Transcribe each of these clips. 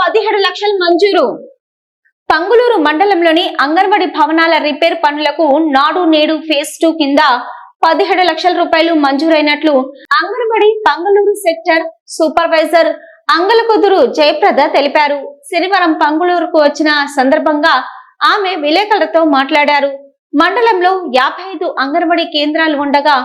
పదిహేడు లక్షలు మంజూరు. పంగులూరు మండలంలోని అంగన్వాడి భవనాల రిపేర్ పనులకు నాడు నేడు ఫేజ్ టూ కింద పదిహేడు లక్షల రూపాయలు మంజూరైనట్లు అంగన్వాడి పంగులూరు సెక్టర్ సూపర్వైజర్ అంగలకుదురు జయప్రద తెలిపారు. శనివారం పంగులూరుకు వచ్చిన సందర్భంగా ఆమె విలేకరులతో మాట్లాడారు. మండలంలో యాభై ఐదు అంగన్వాడీ కేంద్రాలు ఉండగా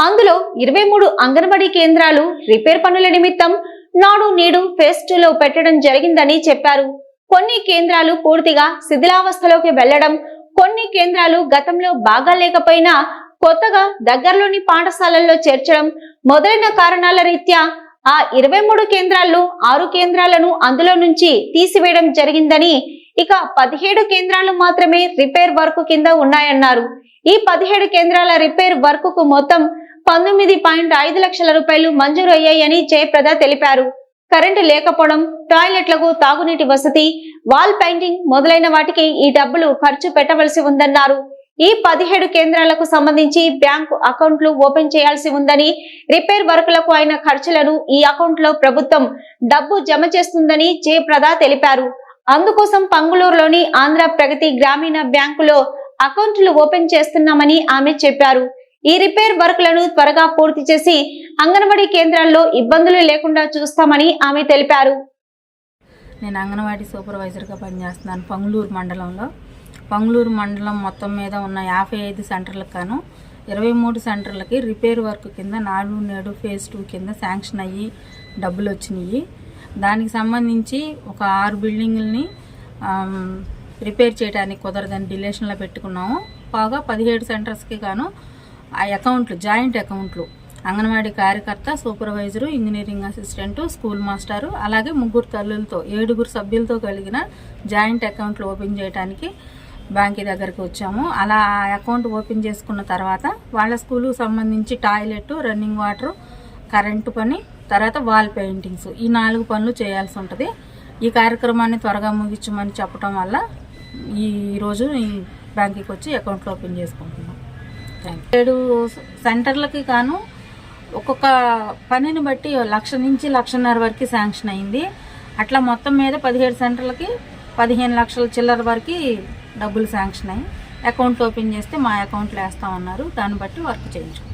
అందులో ఇరవై మూడు అంగన్వాడీ కేంద్రాలు రిపేర్ పనుల నిమిత్తం నాడు నేడు ఫేజ్ పెట్టడం జరిగిందని చెప్పారు. కొన్ని కేంద్రాలు పూర్తిగా శిథిలావస్థలోకి వెళ్ళడం కొన్ని కేంద్రాలు గతంలో బాగా లేకపోయినా కొత్తగా దగ్గరలోని పాఠశాలల్లో చేర్చడం మొదలైన కారణాల రీత్యా ఆ ఇరవై మూడు కేంద్రాల్లో ఆరు కేంద్రాలను అందులో నుంచి తీసివేయడం జరిగిందని ఇక పదిహేడు కేంద్రాలు మాత్రమే రిపేర్ వర్క్ కింద ఉన్నాయన్నారు. ఈ పదిహేడు కేంద్రాల రిపేర్ వర్క్ మొత్తం పంతొమ్మిది పాయింట్ ఐదు లక్షల రూపాయలు మంజూరు అయ్యాయని జయప్రద తెలిపారు. కరెంటు లేకపోవడం టాయిలెట్లకు తాగునీటి వసతి వాల్ పెయింటింగ్ మొదలైన వాటికి ఈ డబ్బులు ఖర్చు పెట్టవలసి ఉందన్నారు. ఈ పదిహేడు కేంద్రాలకు సంబంధించి బ్యాంకు అకౌంట్లు ఓపెన్ చేయాల్సి ఉందని రిపేర్ వర్కులకు అయిన ఖర్చులను ఈ అకౌంట్లో ప్రభుత్వం డబ్బు జమ చేస్తుందని జయప్రద తెలిపారు. అందుకోసం పంగులూరులోని ఆంధ్ర ప్రగతి గ్రామీణ బ్యాంకులో అకౌంట్లు ఓపెన్ చేస్తున్నామని ఆమె చెప్పారు. ఈ రిపేర్ వర్క్లను త్వరగా పూర్తి చేసి అంగన్వాడీ కేంద్రాల్లో ఇబ్బందులు లేకుండా చూస్తామని ఆమె తెలిపారు. నేను అంగన్వాడీ సూపర్వైజర్గా పనిచేస్తున్నాను పంగులూరు మండలంలో. పంగులూరు మండలం మొత్తం మీద ఉన్న యాభై ఐదు సెంటర్లకు గాను ఇరవై మూడు సెంటర్లకి రిపేర్ వర్క్ కింద నాలుగు నేడు ఫేజ్ టూ కింద శాంక్షన్ అయ్యి డబ్బులు వచ్చినాయి. దానికి సంబంధించి ఒక ఆరు బిల్డింగుల్ని రిపేర్ చేయడానికి కుదరదని డిలేషన్లో పెట్టుకున్నాము. బాగా పదిహేడు సెంటర్స్కి గాను ఆ అకౌంట్లు జాయింట్ అకౌంట్లు. అంగన్వాడీ కార్యకర్త సూపర్వైజరు ఇంజనీరింగ్ అసిస్టెంట్ స్కూల్ మాస్టారు అలాగే ముగ్గురు తల్లులతో ఏడుగురు సభ్యులతో కలిగిన జాయింట్ అకౌంట్లు ఓపెన్ చేయడానికి బ్యాంక్ దగ్గరికి వచ్చాము. అలా ఆ అకౌంట్ ఓపెన్ చేసుకున్న తర్వాత వాళ్ళ స్కూలు సంబంధించి టాయిలెట్ రన్నింగ్ వాటర్ కరెంటు పని తర్వాత వాల్ పెయింటింగ్స్ ఈ నాలుగు పనులు చేయాల్సి ఉంటుంది. ఈ కార్యక్రమాన్ని త్వరగా ముగించమని చెప్పడం వల్ల ఈ రోజు ఈ బ్యాంకుకి వచ్చి అకౌంట్లు ఓపెన్ చేసుకుంటున్నాం. ఏడు సెంటర్లకి గాను ఒక్కొక్క పనిని బట్టి లక్ష నుంచి లక్షన్నర వరకు శాంక్షన్ అయింది. అట్లా మొత్తం మీద పదిహేడు సెంటర్లకి పదిహేను లక్షల చిల్లర వరకు డబ్బులు శాంక్షన్ అయ్యి అకౌంట్ ఓపెన్ చేస్తే మా అకౌంట్లో వేస్తామన్నారు దాన్ని బట్టి వర్క్ చేయించుకుంటాం